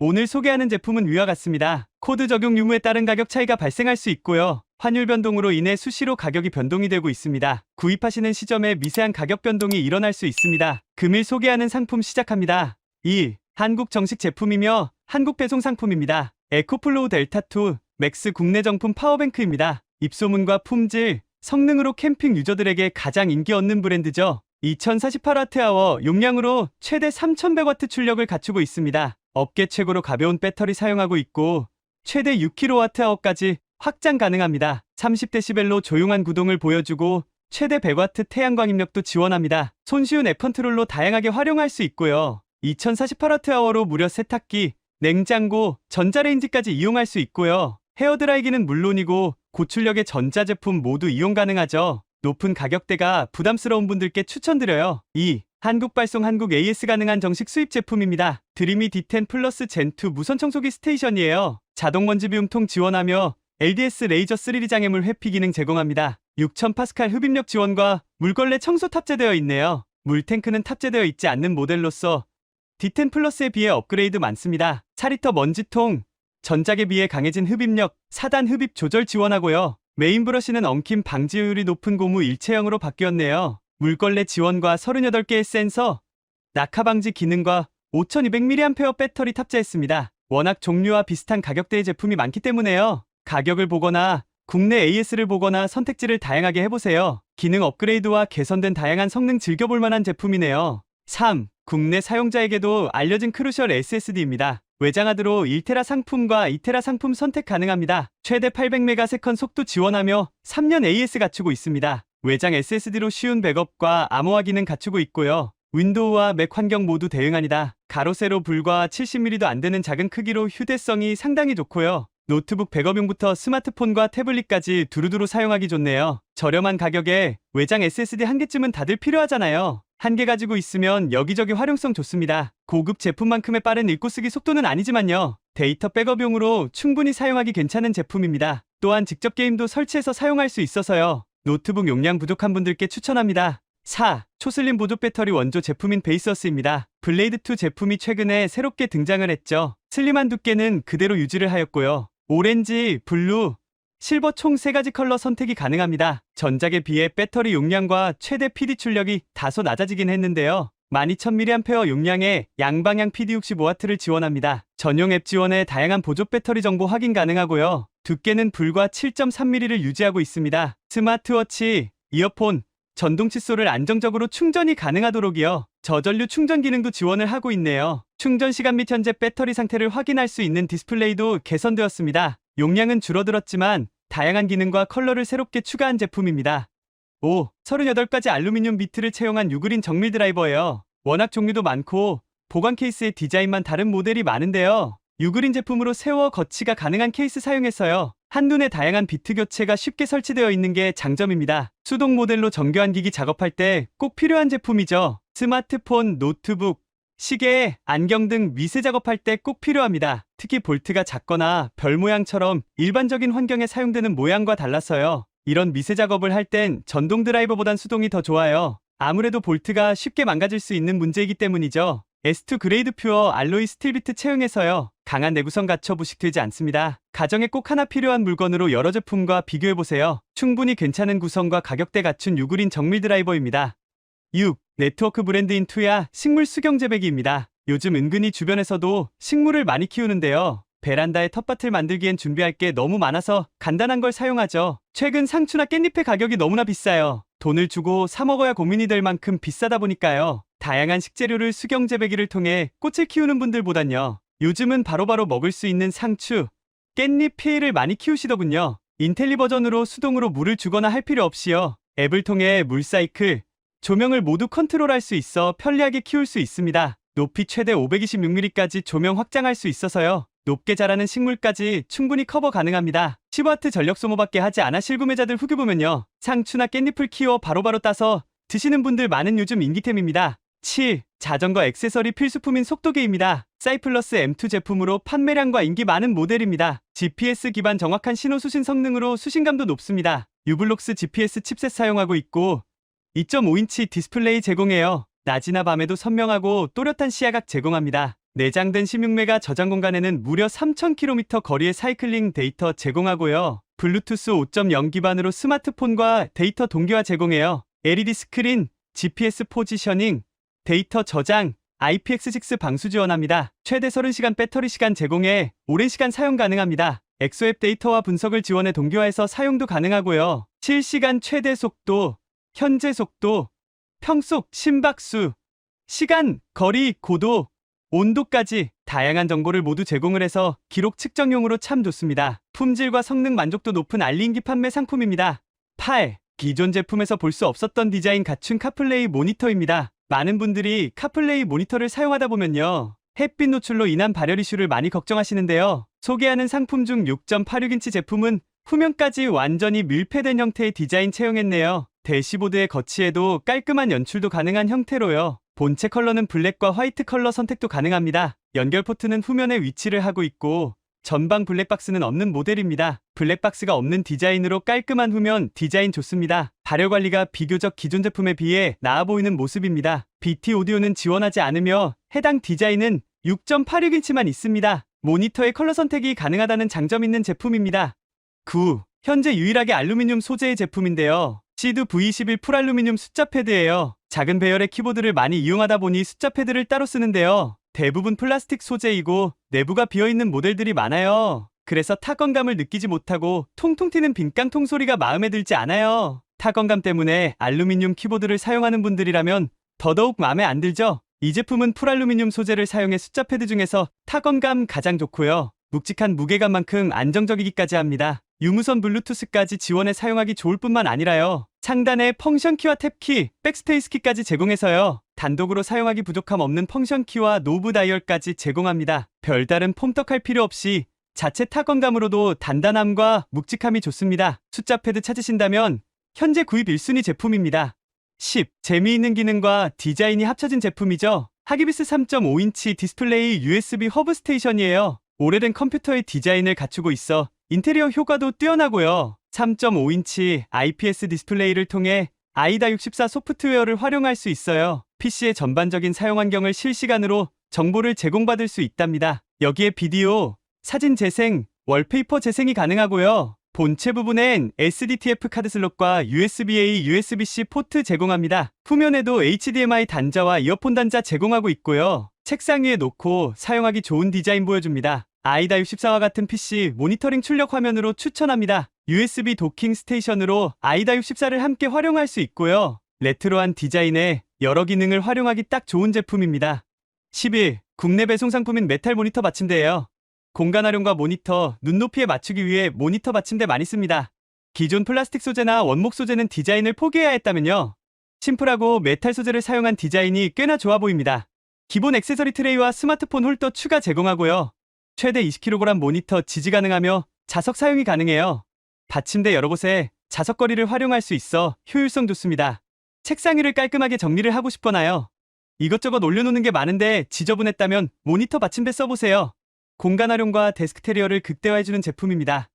오늘 소개하는 제품은 위와 같습니다. 코드 적용 유무에 따른 가격 차이가 발생할 수 있고요. 환율 변동으로 인해 수시로 가격이 변동이 되고 있습니다. 구입하시는 시점에 미세한 가격 변동이 일어날 수 있습니다. 금일 소개하는 상품 시작합니다. 1. 한국 정식 제품이며 한국 배송 상품입니다. 에코플로우 델타2 맥스 국내 정품 파워뱅크입니다. 입소문과 품질, 성능으로 캠핑 유저들에게 가장 인기 얻는 브랜드죠. 2048Wh 용량으로 최대 3100W 출력을 갖추고 있습니다. 업계 최고로 가벼운 배터리 사용하고 있고 최대 6kWh까지 확장 가능합니다. 30dB로 조용한 구동을 보여주고 최대 100W 태양광 입력도 지원합니다. 손쉬운 앱 컨트롤로 다양하게 활용할 수 있고요. 2048Wh로 무려 세탁기, 냉장고, 전자레인지까지 이용할 수 있고요. 헤어드라이기는 물론이고 고출력의 전자제품 모두 이용 가능하죠. 높은 가격대가 부담스러운 분들께 추천드려요. 2. 한국 발송 한국 AS 가능한 정식 수입 제품입니다. 드리미 D10 플러스 젠2 무선 청소기 스테이션이에요. 자동 먼지 비움통 지원하며 LDS 레이저 3D 장애물 회피 기능 제공합니다. 6000 파스칼 흡입력 지원과 물걸레 청소 탑재되어 있네요. 물탱크는 탑재되어 있지 않는 모델로서 D10 플러스에 비해 업그레이드 많습니다. 4리터 먼지통, 전작에 비해 강해진 흡입력, 4단 흡입 조절 지원하고요. 메인 브러쉬는 엉킴 방지효율이 높은 고무 일체형으로 바뀌었네요. 물걸레 지원과 38개의 센서, 낙하 방지 기능과 5200mAh 배터리 탑재했습니다. 워낙 종류와 비슷한 가격대의 제품이 많기 때문에요. 가격을 보거나 국내 AS를 보거나 선택지를 다양하게 해보세요. 기능 업그레이드와 개선된 다양한 성능 즐겨볼 만한 제품이네요. 3. 국내 사용자에게도 알려진 크루셜 SSD입니다. 외장하드로 1테라 상품과 2테라 상품 선택 가능합니다. 최대 800메가세컨 속도 지원하며 3년 AS 갖추고 있습니다. 외장 SSD로 쉬운 백업과 암호화 기능 갖추고 있고요. 윈도우와 맥 환경 모두 대응하니다. 가로 세로 불과 70mm도 안 되는 작은 크기로 휴대성이 상당히 좋고요. 노트북 백업용부터 스마트폰과 태블릿까지 두루두루 사용하기 좋네요. 저렴한 가격에 외장 SSD 한 개쯤은 다들 필요하잖아요. 한 개 가지고 있으면 여기저기 활용성 좋습니다. 고급 제품만큼의 빠른 읽고 쓰기 속도는 아니지만요. 데이터 백업용으로 충분히 사용하기 괜찮은 제품입니다. 또한 직접 게임도 설치해서 사용할 수 있어서요. 노트북 용량 부족한 분들께 추천합니다. 4. 초슬림 보조 배터리 원조 제품인 베이서스입니다. 블레이드2 제품이 최근에 새롭게 등장을 했죠. 슬림한 두께는 그대로 유지를 하였고요. 오렌지, 블루, 실버 총 3가지 컬러 선택이 가능합니다. 전작에 비해 배터리 용량과 최대 PD 출력이 다소 낮아지긴 했는데요. 12000mAh 용량의 양방향 PD 65W를 지원합니다. 전용 앱 지원에 다양한 보조 배터리 정보 확인 가능하고요. 두께는 불과 7.3mm를 유지하고 있습니다. 스마트워치, 이어폰, 전동 칫솔을 안정적으로 충전이 가능하도록이요. 저전류 충전 기능도 지원을 하고 있네요. 충전 시간 및 현재 배터리 상태를 확인할 수 있는 디스플레이도 개선되었습니다. 용량은 줄어들었지만 다양한 기능과 컬러를 새롭게 추가한 제품입니다. 5. 38가지 알루미늄 비트를 채용한 유그린 정밀 드라이버예요. 워낙 종류도 많고 보관 케이스의 디자인만 다른 모델이 많은데요. 유그린 제품으로 세워 거치가 가능한 케이스 사용해서요. 한눈에 다양한 비트 교체가 쉽게 설치되어 있는 게 장점입니다. 수동 모델로 정교한 기기 작업할 때 꼭 필요한 제품이죠. 스마트폰, 노트북, 시계, 안경 등 미세 작업할 때 꼭 필요합니다. 특히 볼트가 작거나 별 모양처럼 일반적인 환경에 사용되는 모양과 달라서요. 이런 미세 작업을 할 땐 전동 드라이버보단 수동이 더 좋아요. 아무래도 볼트가 쉽게 망가질 수 있는 문제이기 때문이죠. S2 그레이드 퓨어 알로이 스틸비트 채용해서요. 강한 내구성 갖춰 부식되지 않습니다. 가정에 꼭 하나 필요한 물건으로 여러 제품과 비교해보세요. 충분히 괜찮은 구성과 가격대 갖춘 유그린 정밀 드라이버입니다. 6. 네트워크 브랜드인 투야 식물 수경 재배기입니다. 요즘 은근히 주변에서도 식물을 많이 키우는데요. 베란다에 텃밭을 만들기엔 준비할 게 너무 많아서 간단한 걸 사용하죠. 최근 상추나 깻잎의 가격이 너무나 비싸요. 돈을 주고 사 먹어야 고민이 될 만큼 비싸다 보니까요. 다양한 식재료를 수경 재배기를 통해 꽃을 키우는 분들보단요. 요즘은 바로바로 먹을 수 있는 상추, 깻잎 피해를 많이 키우시더군요. 인텔리 버전으로 수동으로 물을 주거나 할 필요 없이요. 앱을 통해 물 사이클, 조명을 모두 컨트롤할 수 있어 편리하게 키울 수 있습니다. 높이 최대 526mm까지 조명 확장할 수 있어서요. 높게 자라는 식물까지 충분히 커버 가능합니다. 15W 전력 소모밖에 하지 않아 실구매자들 후기 보면요. 상추나 깻잎을 키워 바로바로 따서 드시는 분들 많은 요즘 인기템입니다. 7. 자전거 액세서리 필수품인 속도계입니다. 사이플러스 M2 제품으로 판매량과 인기 많은 모델입니다. GPS 기반 정확한 신호 수신 성능으로 수신감도 높습니다. 유블록스 GPS 칩셋 사용하고 있고 2.5인치 디스플레이 제공해요. 낮이나 밤에도 선명하고 또렷한 시야각 제공합니다. 내장된 16메가 저장 공간에는 무려 3000km 거리의 사이클링 데이터 제공하고요. 블루투스 5.0 기반으로 스마트폰과 데이터 동기화 제공해요. LED 스크린, GPS 포지셔닝, 데이터 저장, IPX6 방수 지원합니다. 최대 30시간 배터리 시간 제공해 오랜 시간 사용 가능합니다. 엑소앱 데이터와 분석을 지원해 동기화해서 사용도 가능하고요. 실시간 최대 속도, 현재 속도, 평속, 심박수, 시간, 거리, 고도, 온도까지 다양한 정보를 모두 제공을 해서 기록 측정용으로 참 좋습니다. 품질과 성능 만족도 높은 알린기 판매 상품입니다. 8. 기존 제품에서 볼 수 없었던 디자인 갖춘 카플레이 모니터입니다. 많은 분들이 카플레이 모니터를 사용하다 보면요. 햇빛 노출로 인한 발열 이슈를 많이 걱정하시는데요. 소개하는 상품 중 6.86인치 제품은 후면까지 완전히 밀폐된 형태의 디자인 채용했네요. 대시보드의 거치에도 깔끔한 연출도 가능한 형태로요. 본체 컬러는 블랙과 화이트 컬러 선택도 가능합니다. 연결 포트는 후면에 위치를 하고 있고 전방 블랙박스는 없는 모델입니다. 블랙박스가 없는 디자인으로 깔끔한 후면 디자인 좋습니다. 발열 관리가 비교적 기존 제품에 비해 나아 보이는 모습입니다. BT 오디오는 지원하지 않으며 해당 디자인은 6.86인치만 있습니다. 모니터의 컬러 선택이 가능하다는 장점 있는 제품입니다. 9. 현재 유일하게 알루미늄 소재의 제품인데요. 시드 V11 풀알루미늄 숫자 패드예요. 작은 배열의 키보드를 많이 이용하다 보니 숫자 패드를 따로 쓰는데요. 대부분 플라스틱 소재이고 내부가 비어있는 모델들이 많아요. 그래서 타건감을 느끼지 못하고 통통 튀는 빈깡통 소리가 마음에 들지 않아요. 타건감 때문에 알루미늄 키보드를 사용하는 분들이라면 더더욱 마음에 안 들죠? 이 제품은 풀알루미늄 소재를 사용해 숫자 패드 중에서 타건감 가장 좋고요. 묵직한 무게감만큼 안정적이기까지 합니다. 유무선 블루투스까지 지원해 사용하기 좋을 뿐만 아니라요. 상단에 펑션키와 탭키, 백스페이스키까지 제공해서요. 단독으로 사용하기 부족함 없는 펑션키와 노브 다이얼까지 제공합니다. 별다른 폼떡할 필요 없이 자체 타건감으로도 단단함과 묵직함이 좋습니다. 숫자 패드 찾으신다면 현재 구입 1순위 제품입니다. 10. 재미있는 기능과 디자인이 합쳐진 제품이죠. 하기비스 3.5인치 디스플레이 USB 허브 스테이션이에요. 오래된 컴퓨터의 디자인을 갖추고 있어 인테리어 효과도 뛰어나고요. 3.5인치 IPS 디스플레이를 통해 아이다 64 소프트웨어를 활용할 수 있어요. PC의 전반적인 사용 환경을 실시간으로 정보를 제공받을 수 있답니다. 여기에 비디오, 사진 재생, 월페이퍼 재생이 가능하고요. 본체 부분엔 SDTF 카드 슬롯과 USB-A, USB-C 포트 제공합니다. 후면에도 HDMI 단자와 이어폰 단자 제공하고 있고요. 책상 위에 놓고 사용하기 좋은 디자인 보여줍니다. 아이다 64와 같은 PC 모니터링 출력 화면으로 추천합니다. USB 도킹 스테이션으로 아이다 64를 함께 활용할 수 있고요. 레트로한 디자인에 여러 기능을 활용하기 딱 좋은 제품입니다. 11. 국내 배송 상품인 메탈 모니터 받침대예요. 공간 활용과 모니터, 눈높이에 맞추기 위해 모니터 받침대 많이 씁니다. 기존 플라스틱 소재나 원목 소재는 디자인을 포기해야 했다면요. 심플하고 메탈 소재를 사용한 디자인이 꽤나 좋아 보입니다. 기본 액세서리 트레이와 스마트폰 홀더 추가 제공하고요. 최대 20kg 모니터 지지 가능하며 자석 사용이 가능해요. 받침대 여러 곳에 자석거리를 활용할 수 있어 효율성 좋습니다. 책상 위를 깔끔하게 정리를 하고 싶거나요. 이것저것 올려놓는 게 많은데 지저분했다면 모니터 받침대 써보세요. 공간 활용과 데스크 테리어를 극대화해주는 제품입니다.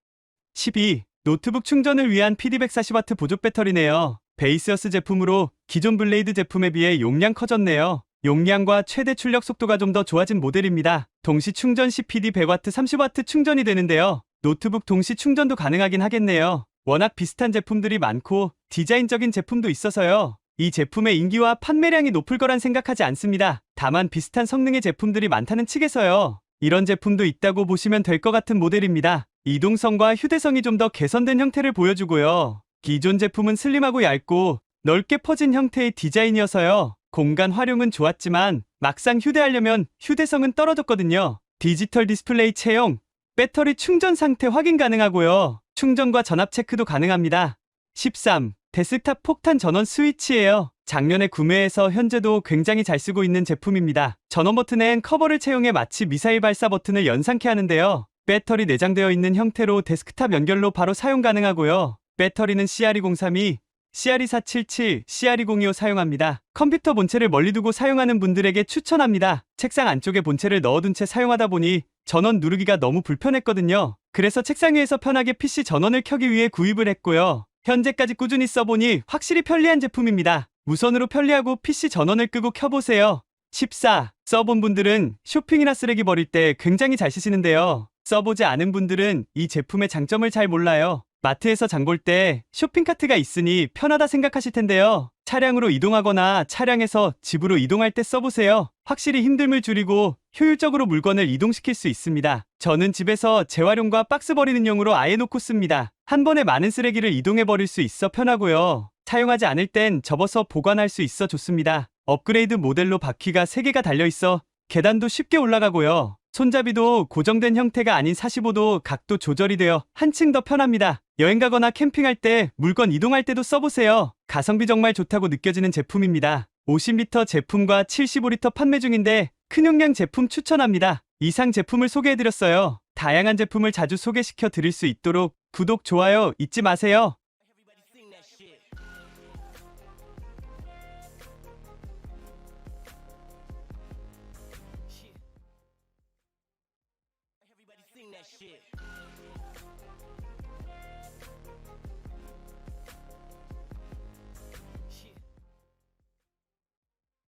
12. 노트북 충전을 위한 PD140W 보조 배터리네요. 베이스어스 제품으로 기존 블레이드 제품에 비해 용량 커졌네요. 용량과 최대 출력 속도가 좀 더 좋아진 모델입니다. 동시 충전 시 PD 100W 30W 충전이 되는데요. 노트북 동시 충전도 가능하긴 하겠네요. 워낙 비슷한 제품들이 많고 디자인적인 제품도 있어서요. 이 제품의 인기와 판매량이 높을 거란 생각하지 않습니다. 다만 비슷한 성능의 제품들이 많다는 측에서요. 이런 제품도 있다고 보시면 될 것 같은 모델입니다. 이동성과 휴대성이 좀 더 개선된 형태를 보여주고요. 기존 제품은 슬림하고 얇고 넓게 퍼진 형태의 디자인이어서요. 공간 활용은 좋았지만 막상 휴대하려면 휴대성은 떨어졌거든요. 디지털 디스플레이 채용, 배터리 충전 상태 확인 가능하고요. 충전과 전압 체크도 가능합니다. 13. 데스크탑 폭탄 전원 스위치예요. 작년에 구매해서 현재도 굉장히 잘 쓰고 있는 제품입니다. 전원 버튼엔 커버를 채용해 마치 미사일 발사 버튼을 연상케 하는데요. 배터리 내장되어 있는 형태로 데스크탑 연결로 바로 사용 가능하고요. 배터리는 CR2032, CR2477, CR2025 사용합니다. 컴퓨터 본체를 멀리 두고 사용하는 분들에게 추천합니다. 책상 안쪽에 본체를 넣어둔 채 사용하다 보니 전원 누르기가 너무 불편했거든요. 그래서 책상 위에서 편하게 PC 전원을 켜기 위해 구입을 했고요. 현재까지 꾸준히 써보니 확실히 편리한 제품입니다. 무선으로 편리하고 PC 전원을 끄고 켜보세요. 14. 써본 분들은 쇼핑이나 쓰레기 버릴 때 굉장히 잘 쓰시는데요. 써보지 않은 분들은 이 제품의 장점을 잘 몰라요. 마트에서 장 볼 때 쇼핑카트가 있으니 편하다 생각하실 텐데요. 차량으로 이동하거나 차량에서 집으로 이동할 때 써보세요. 확실히 힘듦을 줄이고 효율적으로 물건을 이동시킬 수 있습니다. 저는 집에서 재활용과 박스 버리는 용으로 아예 놓고 씁니다. 한 번에 많은 쓰레기를 이동해 버릴 수 있어 편하고요. 사용하지 않을 땐 접어서 보관할 수 있어 좋습니다. 업그레이드 모델로 바퀴가 3개가 달려 있어 계단도 쉽게 올라가고요. 손잡이도 고정된 형태가 아닌 45도 각도 조절이 되어 한층 더 편합니다. 여행 가거나 캠핑할 때 물건 이동할 때도 써보세요. 가성비 정말 좋다고 느껴지는 제품입니다. 50리터 제품과 75리터 판매 중인데 큰 용량 제품 추천합니다. 이상 제품을 소개해드렸어요. 다양한 제품을 자주 소개시켜 드릴 수 있도록 구독, 좋아요 잊지 마세요.